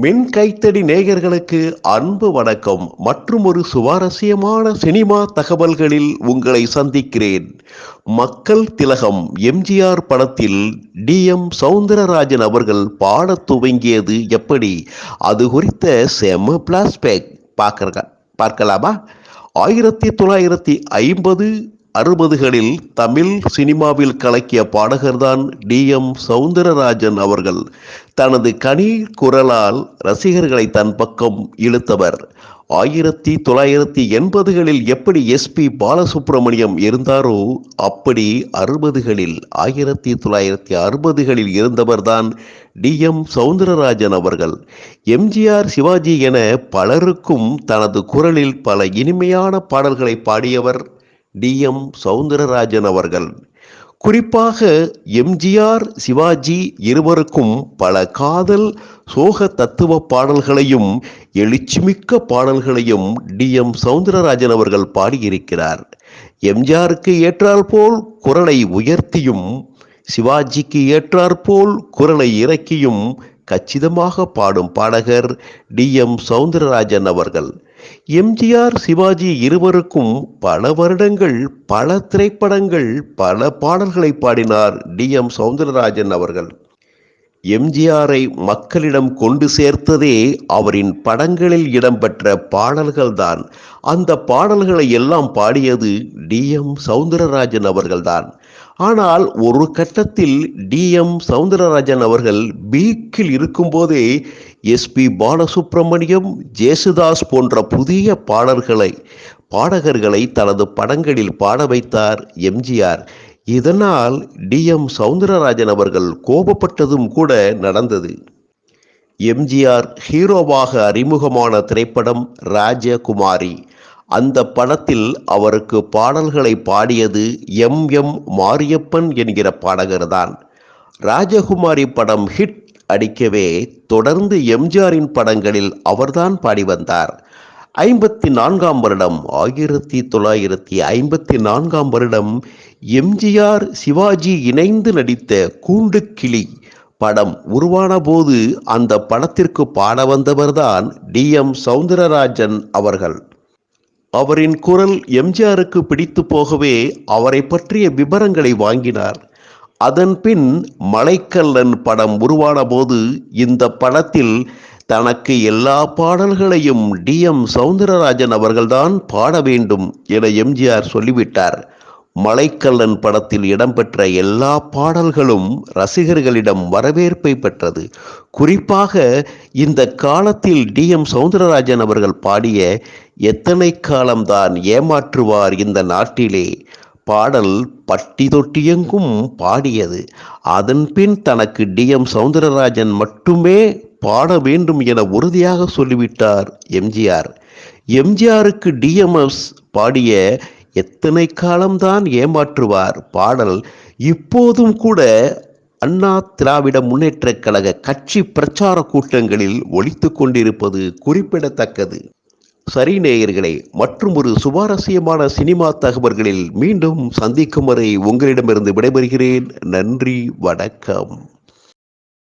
மின் கைத்தடி நேயர்களுக்கு அன்பு வணக்கம். மற்றும் ஒரு சுவாரஸ்யமான சினிமா தகவல்களில் உங்களை சந்திக்கிறேன். மக்கள் திலகம் எம்ஜிஆர் படத்தில் டி எம் சவுந்தரராஜன் அவர்கள் பாடத் துவங்கியது எப்படி? அது குறித்த செம பிளாஸ்பேக் பார்க்க பார்க்கலாமா? ஆயிரத்தி தொள்ளாயிரத்தி ஐம்பது அறுபதுகளில் தமிழ் சினிமாவில் கலக்கிய பாடகர்தான் டி எம் சவுந்தரராஜன் அவர்கள். தனது கனி குரலால் ரசிகர்களை தன் பக்கம் இழுத்தவர். ஆயிரத்தி தொள்ளாயிரத்தி எண்பதுகளில் எப்படி எஸ்பி பாலசுப்ரமணியம் இருந்தாரோ அப்படி அறுபதுகளில் ஆயிரத்தி தொள்ளாயிரத்தி அறுபதுகளில் இருந்தவர்தான் டி எம் சவுந்தரராஜன் அவர்கள். எம்ஜிஆர் சிவாஜி என பலருக்கும் தனது குரலில் பல இனிமையான பாடல்களை பாடியவர் டி எம் சவுந்தரராஜன் அவர்கள். குறிப்பாக எம்ஜிஆர் சிவாஜி இருவருக்கும் பல காதல் சோக தத்துவ பாடல்களையும் எழுச்சிமிக்க பாடல்களையும் டி எம் சவுந்தரராஜன் அவர்கள் பாடியிருக்கிறார். எம்ஜிஆருக்கு ஏற்றாற்போல் குரலை உயர்த்தியும் சிவாஜிக்கு ஏற்றாற்போல் குரலை இறக்கியும் கச்சிதமாக பாடும் பாடகர் டி எம் சவுந்தரராஜன் அவர்கள். எம்ஜிஆர் சிவாஜி இருவருக்கும் பல வருடங்கள் பல திரைப்படங்கள் பல பாடல்களை பாடினார் டி எம் சவுந்தரராஜன் அவர்கள். எம்ஜிஆரை மக்களிடம் கொண்டு சேர்த்ததே அவரின் படங்களில் இடம்பெற்ற பாடல்கள்தான். அந்த பாடல்களை எல்லாம் பாடியது டி எம் சவுந்தரராஜன் அவர்கள்தான். ஆனால் ஒரு கட்டத்தில் டி எம் சவுந்தரராஜன் அவர்கள் பீக்கில் இருக்கும்போதே எஸ்பி பாலசுப்ரமணியம் ஜேசுதாஸ் போன்ற புதிய பாடல்களை பாடகர்களை தனது படங்களில் பாட வைத்தார் எம்ஜிஆர். இதனால் டி எம் சவுந்தரராஜன் அவர்கள் கோபப்பட்டதும் கூட நடந்தது. எம்ஜிஆர் ஹீரோவாக அறிமுகமான திரைப்படம் ராஜகுமாரி. அந்த படத்தில் அவருக்கு பாடல்களை பாடியது எம் எம் மாரியப்பன் என்கிற பாடகர்தான். ராஜகுமாரி படம் ஹிட் அடிக்கவே தொடர்ந்து எம்ஜிஆரின் படங்களில் அவர்தான் பாடி வந்தார். ஐம்பத்தி நான்காம் வருடம். ஆயிரத்தி தொள்ளாயிரத்தி ஐம்பத்தி நான்காம் வருடம் எம்ஜிஆர் சிவாஜி இணைந்து நடித்த கூண்டு கிளி படம் உருவான போது அந்த படத்திற்கு பாட வந்தவர்தான் டி. எம். சவுந்தரராஜன் அவர்கள். அவரின் குரல் எம்ஜிஆருக்கு பிடித்து போகவே அவரை பற்றிய விவரங்களை வாங்கினார். அதன் பின் மலைக்கல்லன் படம் உருவான போது இந்த படத்தில் தனக்கு எல்லா பாடல்களையும் டி எம் சவுந்தரராஜன் அவர்கள்தான் பாட வேண்டும் என எம்ஜிஆர் சொல்லிவிட்டார். மலைக்கல்லன் படத்தில் இடம்பெற்ற எல்லா பாடல்களும் ரசிகர்களிடம் வரவேற்பை பெற்றது. குறிப்பாக இந்த காலத்தில் டி எம் சவுந்தரராஜன் அவர்கள் பாடிய எத்தனை காலம்தான் ஏமாற்றுவார் இந்த நாட்டிலே. பாடல் பட்டி தொட்டியெங்கும் பாடியது. அதன் பின் தனக்கு டி எம் சவுந்தரராஜன் மட்டுமே பாட வேண்டும் என உறுதியாக சொல்லிவிட்டார் எம்ஜிஆர். எம்ஜிஆருக்கு டிஎம்எஸ் பாடிய எத்தனை காலம்தான் ஏமாற்றுவார் பாடல். இப்போதும் கூட அண்ணா திராவிட முன்னேற்ற கழக கட்சி பிரச்சார கூட்டங்களில் ஒழித்து கொண்டிருப்பது குறிப்பிடத்தக்கது. சரி நேயர்களே மற்றும் ஒரு சுவாரஸ்யமான சினிமா தகவல்களில் மீண்டும் சந்திக்கும் வரை உங்களிடமிருந்து விடைபெறுகிறேன். நன்றி வணக்கம்.